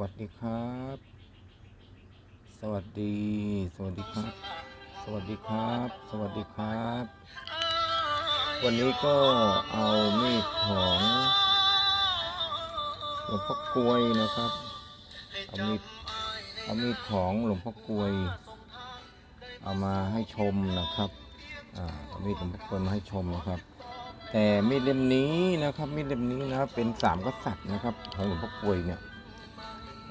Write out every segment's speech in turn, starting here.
วัสดีครับ สวัสดี สวัสดีครับ สวัสดีครับ สวัสดีครับ วันนี้ก็เอามีดของหลวงพ่อกลวยนะครับ เอามีดเอามีดของหลวงพ่อกลวย เอามาให้ชมนะครับอ่าเอามีดหลวงพ่อกลวยมาให้ชมนะครับแต่มีดเล่มนี้นะครับมีดเล่มนี้นะเป็นสามกษัตริย์นะครับของหลวงพ่อกลวยเนี่ย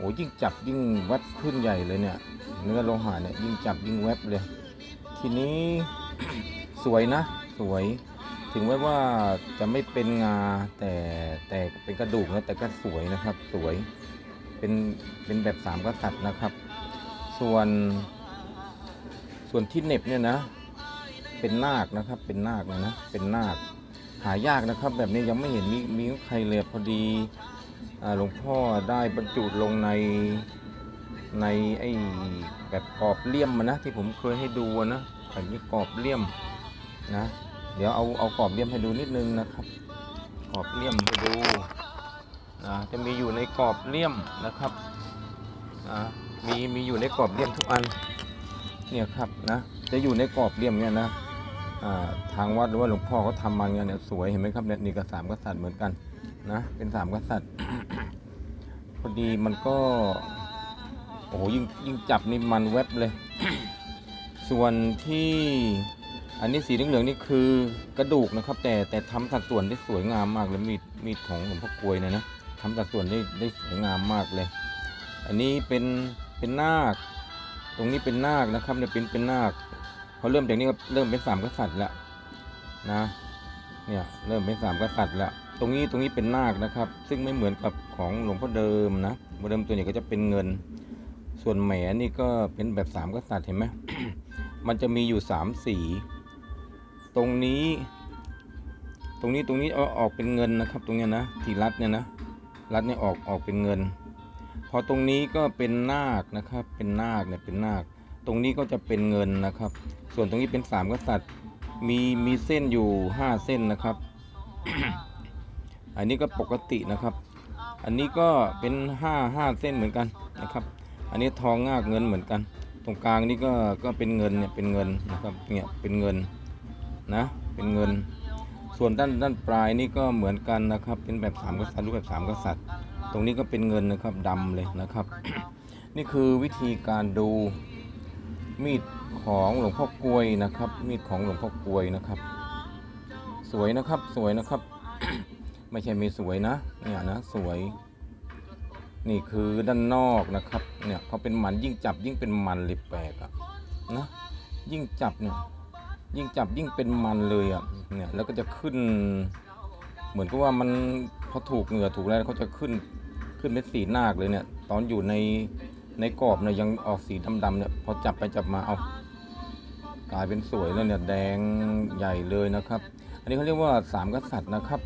โอ้ยิ่งจับยิ่งแวัดขึ้นใหญ่เลยเนี่ย เนื้อโลหะเนี่ยยิ่งจับยิ่งแวบเลย ทีนี้สวยนะ สวย ถึงแม้ว่าจะไม่เป็นงาแต่แต่เป็นกระดูกนะแต่ก็สวยนะครับ สวยเป็นเป็นแบบสามกษัตริย์นะครับ ส่วนส่วนที่เน็บเนี่ยนะ เป็นนาคนะครับ เป็นนาคนะนะ เป็นนาคหายากนะครับ แบบนี้ยังไม่เห็นมีมีใครเลยพอดี หลวงพ่อได้บรรจุลงในในไอ้แบบกรอบเลี่ยมมานะที่ผมเคยให้ดูนะแบบนี้กรอบเลี่ยมนะ เดี๋ยวเอาเอากรอบเลี่ยมให้ดูนิดนึงนะครับ กรอบเลี่ยมให้ดูนะจะมีอยู่ในกรอบเลี่ยมนะครับนะมีมีอยู่ในกรอบเลี่ยมทุกอันเนี่ยครับนะจะอยู่ในกรอบเลี่ยมเนี่ยนะทางวัดหรือว่าหลวงพ่อเขาทำมาเนี่ยสวยเห็นไหมครับเนี่ยนี่ก็สามกษัตริย์เหมือนกัน นะ เป็นสามกษัตริย์ พอดีมันก็ โอ้โหยิ่งยิ่งจับนี่มันแวบเลย ส่วนที่อันนี้สีเหลืองๆนี่คือกระดูกนะครับ แต่แต่ทำสัดส่วนได้สวยงามมากเลยมีดมีดของหลวงพ่อกลวยเนี่ยนะทำสัดส่วนได้ได้สวยงามมากเลย อันนี้เป็นเป็นนาค ตรงนี้เป็นนาคนะครับเนี่ยเป็นเป็นนาคพอเริ่มจากนี้ก็เริ่มเป็นสามกษัตริย์แล้วนะเนี่ยเริ่มเป็นสามกษัตริย์แล้ว ตรงนี้ตรงนี้เป็นนาคนะครับ ซึ่งไม่เหมือนกับของหลวงพ่อเดิมนะหลวงพ่อเดิมตัวนี้ก็จะเป็นเงิน ส่วนแหมนี่ก็เป็นแบบสามกษัตริย์เห็นไหมมันจะมีอยู่สามสี ตรงนี้ ตรงนี้ตรงนี้เอาออกเป็นเงินนะครับ ตรงนี้นะที่รัดเนี่ยนะรัดเนี่ยออกออกเป็นเงิน พอตรงนี้ก็เป็นนาคนะครับ เป็นนาคเนี่ยเป็นนาค ตรงนี้ก็จะเป็นเงินนะครับ ส่วนตรงนี้เป็นสามกษัตริย์มีมีเส้นอยู่ห้าเส้นนะครับ อันนี้ก็ปกตินะครับ อันนี้ก็เป็นห้าห้าเส้นเหมือนกันนะครับ อันนี้ทองงากเงินเหมือนกัน ตรงกลางนี่ก็ก็เป็นเงินเนี่ยเป็นเงินนะครับเนี่ยเป็นเงินนะเป็นเงิน ส่วนด้านด้านปลายนี่ก็เหมือนกันนะครับ เป็นแบบสามกษัตริย์รูปแบบสามกษัตริย์ ตรงนี้ก็เป็นเงินนะครับดำเลยนะครับ นี่คือวิธีการดูมีดของหลวงพ่อกลวยนะครับ มีดของหลวงพ่อกลวยนะครับ สวยนะครับสวยนะครับ ไม่ใช่ไม่สวยนะเนี่ยนะสวย นี่คือด้านนอกนะครับเนี่ยเขาเป็นมันยิ่งจับยิ่งเป็นมันเลยแปลกอะนะยิ่งจับเนี่ยยิ่งจับยิ่งเป็นมันเลยอะเนี่ยแล้วก็จะขึ้น เหมือนกับว่ามันพอถูกเหงื่อถูกอะไรเขาจะขึ้นขึ้นเป็นสีนาคเลยเนี่ย ตอนอยู่ในในกรอบเนี่ยยังออกสีดำๆเนี่ยพอจับไปจับมาเอากลายเป็นสวยแล้วเนี่ยแดงใหญ่เลยนะครับ อันนี้เขาเรียกว่าสามกษัตริย์นะครับ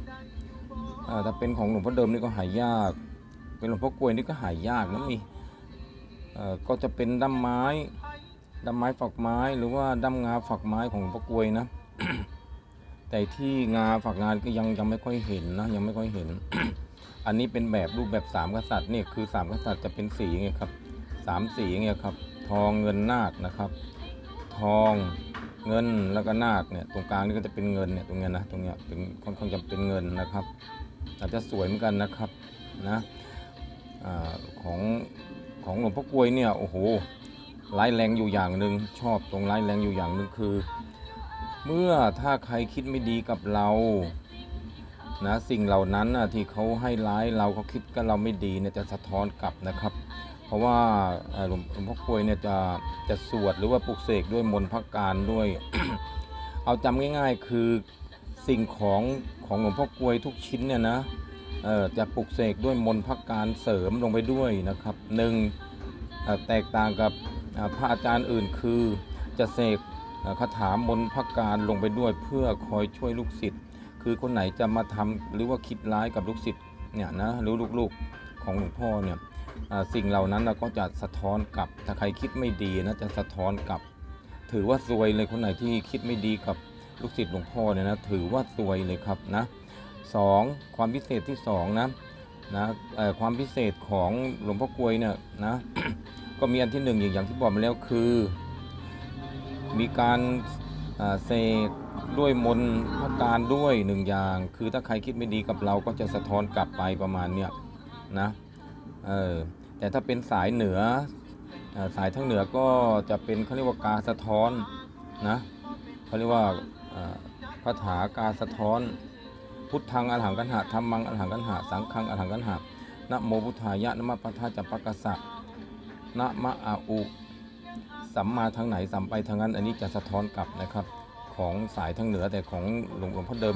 อ่าถ้าเป็นของหลวงพ่อเดิมนี่ก็หายาก เป็นหลวงพ่อกลวยนี่ก็หายากนะมีก็จะเป็นด้ามไม้ด้ามไม้ฝักไม้หรือว่าด้ามงาฝักไม้ของหลวงพ่อกลวยนะ แต่ที่งาฝักงานก็ยังยังไม่ค่อยเห็นนะยังไม่ค่อยเห็น อันนี้เป็นแบบรูปแบบสามกษัตริย์นี่คือสามกษัตริย์จะเป็นสีอย่างเงี้ยครับสามสีอย่างเงี้ยครับทองเงินนาคนะครับ ทองเงินแล้วก็นาคเนี่ยตรงกลางนี่ก็จะเป็นเงินเนี่ยตรงเนี้ยนะตรงเนี้ยเป็นค่อนข้างจะเป็นเงินนะครับ อาจจะสวยเหมือนกันนะครับนะอาของของหลวงพ่อกลวยเนี่ยโอ้โหร้ายแรงอยู่อย่างหนึ่งชอบตรงร้ายแรงอยู่อย่างหนึ่งคือ เมื่อถ้าใครคิดไม่ดีกับเรานะสิ่งเหล่านั้นนะที่เขาให้ร้ายเราเขาคิดกับเราไม่ดีเนี่ยจะสะท้อนกลับนะครับ เพราะว่าหลวงหลวงพ่อกลวยเนี่ยจะจะสวดหรือว่าปลุกเสกด้วยมนต์พักการด้วย เอาจำง่าย ๆ คือ สิ่งของของหลวงพ่อกลวยทุกชิ้นเนี่ยนะเอ่อจะปลุกเสกด้วยมนต์พักการเสริมลงไปด้วยนะครับหนึ่งแตกต่างกับพระอาจารย์อื่นคือจะเสกคาถามนต์พักการลงไปด้วยเพื่อคอยช่วยลูกศิษย์คือคนไหนจะมาทำหรือว่าคิดร้ายกับลูกศิษย์เนี่ยนะหรือลูกๆของหลวงพ่อเนี่ยสิ่งเหล่านั้นเราก็จะสะท้อนกลับถ้าใครคิดไม่ดีนะจะสะท้อนกลับ ถือว่าซวยเลยคนไหนที่คิดไม่ดีกับ ลูกศิษย์หลวงพ่อเนี่ยนะถือว่าซวยเลยครับนะสองความพิเศษที่สองนะนะความพิเศษของหลวงพ่อกลวยเนี่ยนะก็มีอันที่หนึ่งอย่างอย่างที่บอกมาแล้วคือ มีการเสกด้วยมนพระการด้วยหนึ่งอย่าง คือถ้าใครคิดไม่ดีกับเราก็จะสะท้อนกลับไปประมาณเนี้ยนะเออแต่ถ้าเป็นสายเหนืออสายทางเหนือก็จะเป็นเขาเรียกว่ากาสะท้อนนะเขาเรียกว่า คาถากาสะท้อน พุทธังอรหังกันหะธรรมังอรหังกันหะสังฆังอรหังกันหะนะโมพุทธายะนะมะปะทาจัปปะกะสะนะมะอาอุสัมมาทางไหนสัมไปทางนั้น อันนี้จะสะท้อนกลับนะครับของสายทางเหนือแต่ของหลวงพ่อเดิม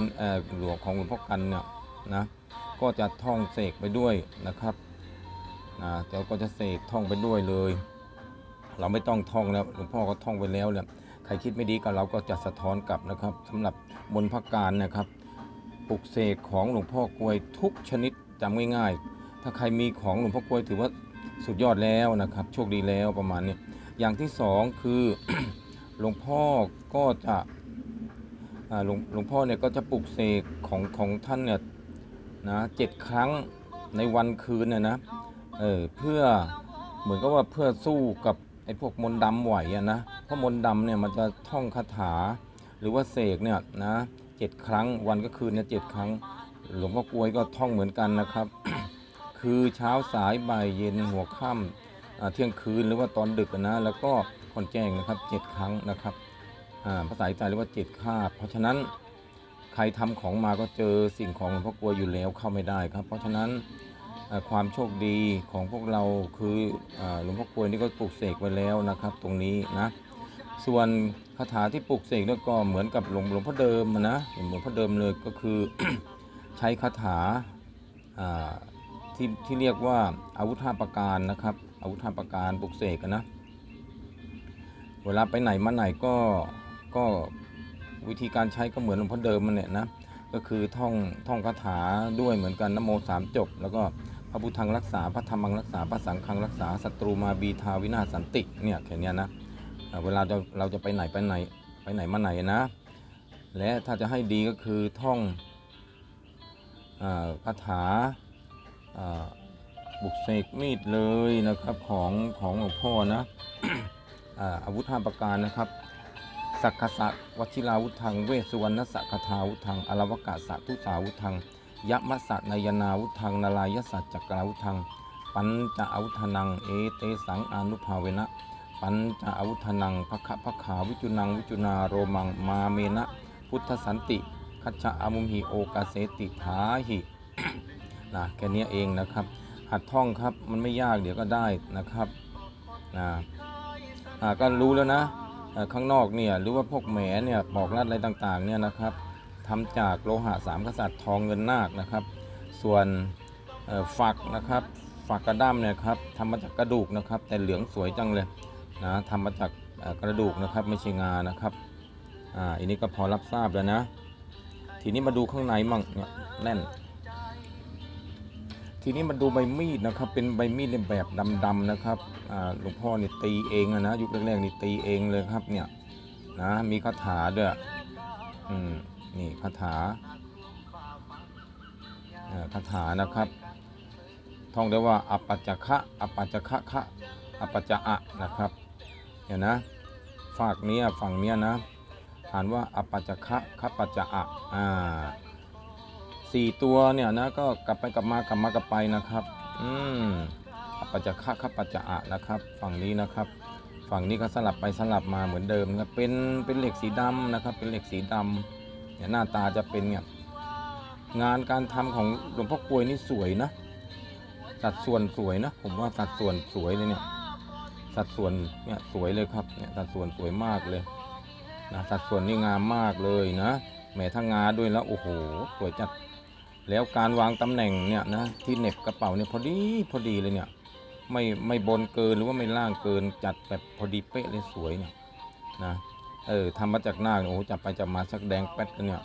หลวงของหลวงพ่อกันเนี่ยนะก็จะท่องเสกไปด้วยนะครับนะเดี๋ยวก็จะเสกท่องไปด้วยเลย เราไม่ต้องท่องแล้วหลวงพ่อก็ท่องไปแล้วเนี่ย ครคิดไม่ดีกับเราก็จะสะท้อนกลับนะครับสำหรับบนพระการนะครับปลุกเสกของหลวงพ่อกลวยทุกชนิดจำง่ายๆ ถ้าใครมีของหลวงพ่อกลวยถือว่าสุดยอดแล้วนะครับ โชคดีแล้วประมาณนี้ อย่างที่สองคือหลวงพ่อก็จะหลวงหลวงพ่อเนี่ยก็จะปลุกเสกของของท่านเนี่ยนะเจ็ดครั้งในวันคืนเนี่ยนะเออเพื่อเหมือนกับว่าเพื่อสู้กับ อ้พวกมนต์ดำไหวอะนะเพราะมนต์ดำเนี่ยมันจะท่องคาถา หรือว่าเสกเนี่ยนะเจ็ดครั้งวันก็คืนเนี่ยเจ็ดครั้ง หลวงพ่อกลวยก็ท่องเหมือนกันนะครับ คือเช้าสายบ่ายเย็นหัวค่ำอ่าเที่ยงคืนหรือว่าตอนดึกนะ แล้วก็ก่อนแจ้งนะครับเจ็ดครั้งนะครับอ่าภาษาอีสานเรียกว่าเจ็ดคาบเพราะฉะนั้นใครทำของมาก็เจอสิ่งของหลวงพ่อกลวยอยู่แล้วเข้าไม่ได้ครับ เพราะฉะนั้น ความโชคดีของพวกเราคือหลวงพ่อกลวยนี่ก็ปลูกเสกไว้แล้วนะครับ ตรงนี้นะ ส่วนคาถาที่ปลุกเสกนี่ก็เหมือนกับหลวงหลวงพ่อเดิมนะหลวงพ่อเดิมเลยก็คือใช้คาถาที่ที่เรียกว่าอาวุธาประการนะครับ อาวุธาประการปลุกเสกนะเวลาไปไหนมาไหนก็ก็วิธีการใช้ก็เหมือนหลวงพ่อเดิมมันเนี่ยนะก็คือท่องท่องคาถาด้วยเหมือนกันนโมสามจบ แล้วก็ พระพุทธังรักษาพระธรรมังรักษาพระสังฆังรักษาศัตรูมาบีทาวินาศสันติเนี่ยแค่เนี้ยนะเวลาเราเราจะไปไหนไปไหนไปไหนมาไหนนะ และถ้าจะให้ดีก็คือท่องอาคาถาบุกเสกมีดเลยนะครับของของหลวงพ่อนะอาวุธห้าประการนะครับสักขสะวชิราวุธังเวสุวรรณสักคทาวุธังอรวกาสะทุสาวุธัง ยะมัสสะนายนาวุธังนารายสัจจักราวุธัง ปัญจอาวุธนัง เอเตสังอนุภาเวนะ ปัญจอาวุธนังภคะภขาวิจุนังวิจุนาโรมังมาเมนะ พุทธสันติคัจฉะอามุมหิโอกาเสติทาหินะแค่นี้เองนะครับ หัดท่องครับมันไม่ยากเดี๋ยวก็ได้นะครับนะก็รู้แล้วนะข้างนอกเนี่ยหรือว่าพวกแหมเนี่ยปอกลัดอะไรต่างๆเนี่ยนะครับ ทำจากโลหะสามกษัตริย์ทองเงินนาคนะครับ ส่วนฝักนะครับฝักกระด้ามเนี่ยครับทำมาจากกระดูกนะครับ แต่เหลืองสวยจังเลยนะทำมาจากกระดูกนะครับไม่ใช่งานะครับอ่าอันนี้ก็พอรับทราบแล้วนะ ทีนี้มาดูข้างในมั่งเนี่ยแน่น ทีนี้มาดูใบมีดนะครับ เป็นใบมีดในแบบดำๆนะครับอ่าหลวงพ่อเนี่ตีเองอะนะยุคแรกๆนี่ตีเองเลยครับเนี่ยนะมีคาถาด้วยอืม นี่คาถาคาถานะครับ ท่องได้ว่าอปัจจคะอปัจจคะคะอปัจจะอะนะครับเห็นนะฝากนี้ฝั่งเนี้ยนะอ่านว่าอปัจจคะคะปัจจะอะอ่าสี่ตัวเนี่ยนะก็กลับไปกลับมากลับมากลับไปนะครับอืมอปัจจคะคะปัจจะอะนะครับ ฝั่งนี้นะครับ ฝั่งนี้ก็สลับไปสลับมาเหมือนเดิมนะครับเป็นเป็นเหล็กสีดำนะครับ เป็นเหล็กสีดำ เนี่ยหน้าตาจะเป็นเนี่ยงานการทำของหลวงพ่อกลวยนี่สวยนะสัดส่วนสวยนะผมว่าสัดส่วนสวยเลยเนี่ย สัดส่วนเนี่ยสวยเลยครับเนี่ยสัดส่วนสวยมากเลยนะสัดส่วนนี่งามมากเลยนะแหมถ้างาด้วยแล้วโอ้โหสวยจัดแล้วการวางตำแหน่งเนี่ยนะที่เน็บกระเป๋าเนี่ยพอดีพอดีเลยเนี่ยไม่ไม่บนเกินหรือว่าไม่ล่างเกินจัดแบบพอดีเป๊ะเลยสวยเนี่ยนะ เออทำมาจากหน้าเนี่ยโอ้โหจับไปจับมาชักแดงแป๊ดกันเนี่ย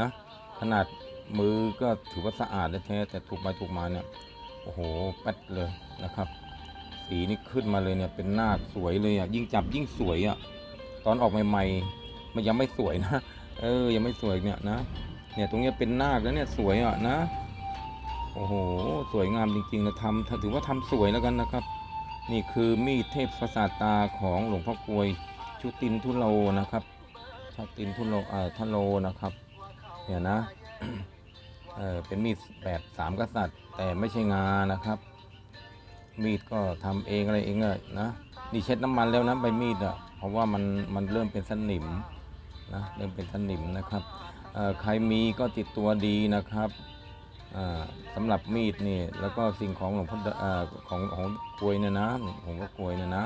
นะขนาดมือก็ถือว่าสะอาดแท้แต่ถูกไปถูกมาเนี่ยโอ้โหแป๊ดเลยนะครับ สีนี่ขึ้นมาเลยเนี่ยเป็นหน้าคสวยเลยอะยิ่งจับยิ่งสวยอะตอนออกใหม่ๆมันยังไม่สวยนะเออยังไม่สวยเนี่ยนะเนี่ยตรงนี้เป็นนาคแล้วเนี่ยสวยอะนะโอ้โหสวยงามจริงๆนะทำถือว่าทำสวยแล้วกันนะครับ นี่คือมีดเทพประสาทตาของหลวงพ่อกลวย ชุตินทุโลนะครับชาตินทุโลเอ่อทโลนะครับเนี่ยนะเออเป็นมีดแบบสามกษัตริย์ แต่ไม่ใช่งานะครับ มีดก็ทำเองอะไรเองอะนะนี่เช็ดน้ำมันแล้วนะใบมีดอะเพราะว่ามันมันเริ่มเป็นสนิมนะเริ่มเป็นสนิมนะครับเอ่อใครมีก็ติดตัวดีนะครับอ่าสำหรับมีดนี่แล้วก็สิ่งของหลวงพ่อเอ่อของของกลวยเนี่ยนะของพ่อกลวยเนี่ยนะ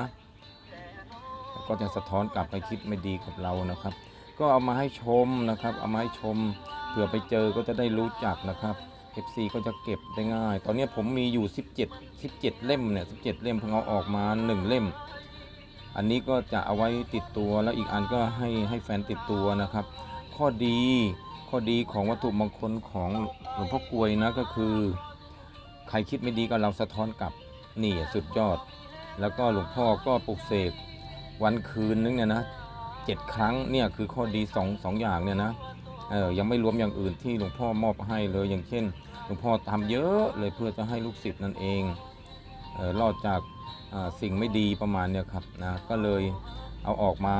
ก็จะสะท้อนกลับไปคิดไม่ดีกับเรานะครับ ก็เอามาให้ชมนะครับ เอามาให้ชมเผื่อไปเจอก็จะได้รู้จักนะครับ FC ก็จะเก็บได้ง่าย ตอนนี้ผมมีอยู่ 17 17 เล่มเนี่ย17 เล่มเพิ่งเอาออกมา 1 เล่ม อันนี้ก็จะเอาไว้ติดตัวแล้วอีกอันก็ให้ให้แฟนติดตัวนะครับ ข้อดีข้อดีของวัตถุมงคลของหลวงพ่อกลวยนะก็คือ ใครคิดไม่ดีกับเราสะท้อนกลับนี่สุดยอด แล้วก็หลวงพ่อก็ปลุกเสก วันคืนนึงเนี่ยนะเจ็ดครั้งเนี่ยคือข้อดีสองสองอย่างเนี่ยนะเออยังไม่รวมอย่างอื่นที่หลวงพ่อมอบให้เลยอย่างเช่นหลวงพ่อทำเยอะเลยเพื่อจะให้ลูกศิษย์นั่นเองเออรอดจากสิ่งไม่ดีประมาณเนี่ยครับนะก็เลยเอาออกมา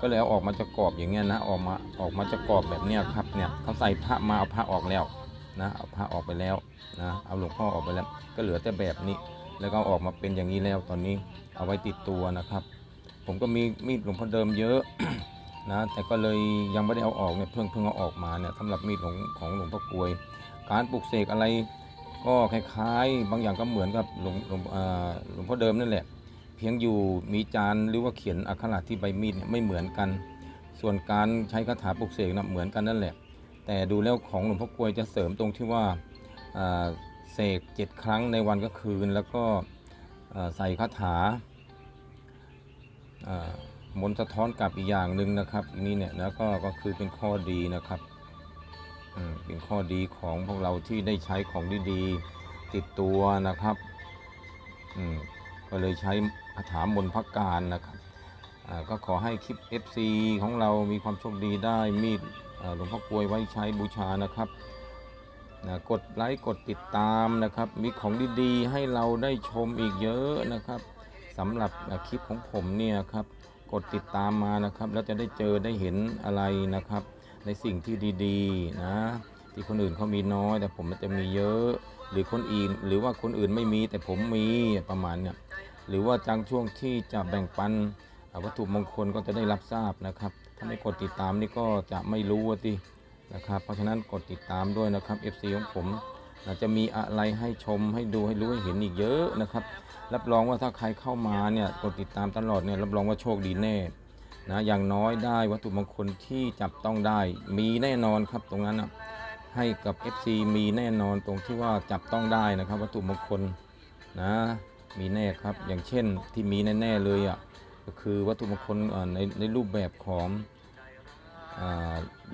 ก็เลยเอาออกมาจากกรอบอย่างเงี้ยนะออกมาออกมาจากกรอบแบบเนี้ยครับเนี่ยเขาใส่พระมาเอาพระออกแล้วนะเอาพระออกไปแล้วนะเอาหลวงพ่อออกไปแล้ว ก็เหลือแต่แบบนี้ แล้วก็ออกมาเป็นอย่างนี้แล้วตอนนี้เอาไว้ติดตัวนะครับ ผมก็มีมีดหลวงพ่อเดิมเยอะนะแต่ก็เลยยังไม่ได้เอาออกเนี่ยเพิ่งเพิ่งเอาออกมาเนี่ยสำหรับมีดของของหลวงพ่อกลวย การปลุกเสกอะไรก็คล้ายๆ บางอย่างก็เหมือนกับหลวงหลวงหลวงพ่อเดิมนั่นแหละ เพียงอยู่มีจานหรือว่าเขียนอักขระที่ใบมีดเนี่ยไม่เหมือนกัน ส่วนการใช้คาถาปลุกเสกนะเหมือนกันนั่นแหละ แต่ดูแล้วของหลวงพ่อกลวยจะเสริมตรงที่ว่าเสกเจ็ดครั้งในวันก็คืน แล้วก็ใส่คาถา มนสะท้อนกลับอีกอย่างหนึ่งนะครับอันนี้เนี่ยแล้วก็ก็คือเป็นข้อดีนะครับเป็นข้อดีของพวกเราที่ได้ใช้ของดีๆติดตัวนะครับอืมก็เลยใช้คาถามนพักการนะครับอ่าก็ขอให้คลิป FC ของเรามีความโชคดีได้มีดอ่าหลวงพ่อกลวยไว้ใช้บูชานะครับนะกดไลค์กดติดตามนะครับ มีของดีๆ ให้เราได้ชมอีกเยอะนะครับ สำหรับคลิปของผมเนี่ยครับกดติดตามมานะครับ แล้วจะได้เจอได้เห็นอะไรนะครับ ในสิ่งที่ดีๆนะ ที่คนอื่นเขามีน้อย แต่ผมมันจะมีเยอะ หรือคนอื่น หรือว่าคนอื่นไม่มีแต่ผมมีประมาณเนี่ยหรือว่าจังช่วงที่จะแบ่งปันวัตถุมงคลก็จะได้รับทราบนะครับ ถ้าไม่กดติดตามนี่ก็จะไม่รู้ว่าที่นะครับ เพราะฉะนั้นกดติดตามด้วยนะครับ FC ของผม นะจะมีอะไรให้ชมให้ดูให้รู้ให้เห็นอีกเยอะนะครับ รับรองว่าถ้าใครเข้ามาเนี่ยกดติดตามตลอดเนี่ยรับรองว่าโชคดีแน่นะอย่างน้อยได้วัตถุมงคลที่จับต้องได้ มีแน่นอนครับตรงนั้นนะให้กับ FC มีแน่นอนตรงที่ว่าจับต้องได้นะครับ วัตถุมงคลนะมีแน่ครับอย่างเช่นที่มีแน่ๆเลยอะก็คือวัตถุมงคลในในรูปแบบของ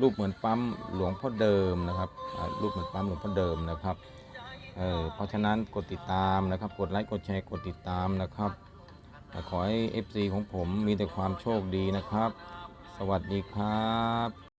รูปเหมือนปั๊มหลวงพ่อเดิมนะครับรูปเหมือนปั๊มหลวงพ่อเดิมนะครับเออเพราะฉะนั้นกดติดตามนะครับกดไลค์กดแชร์กดติดตามนะครับขอให้ FC ของผมมีแต่ความโชคดีนะครับ สวัสดีครับ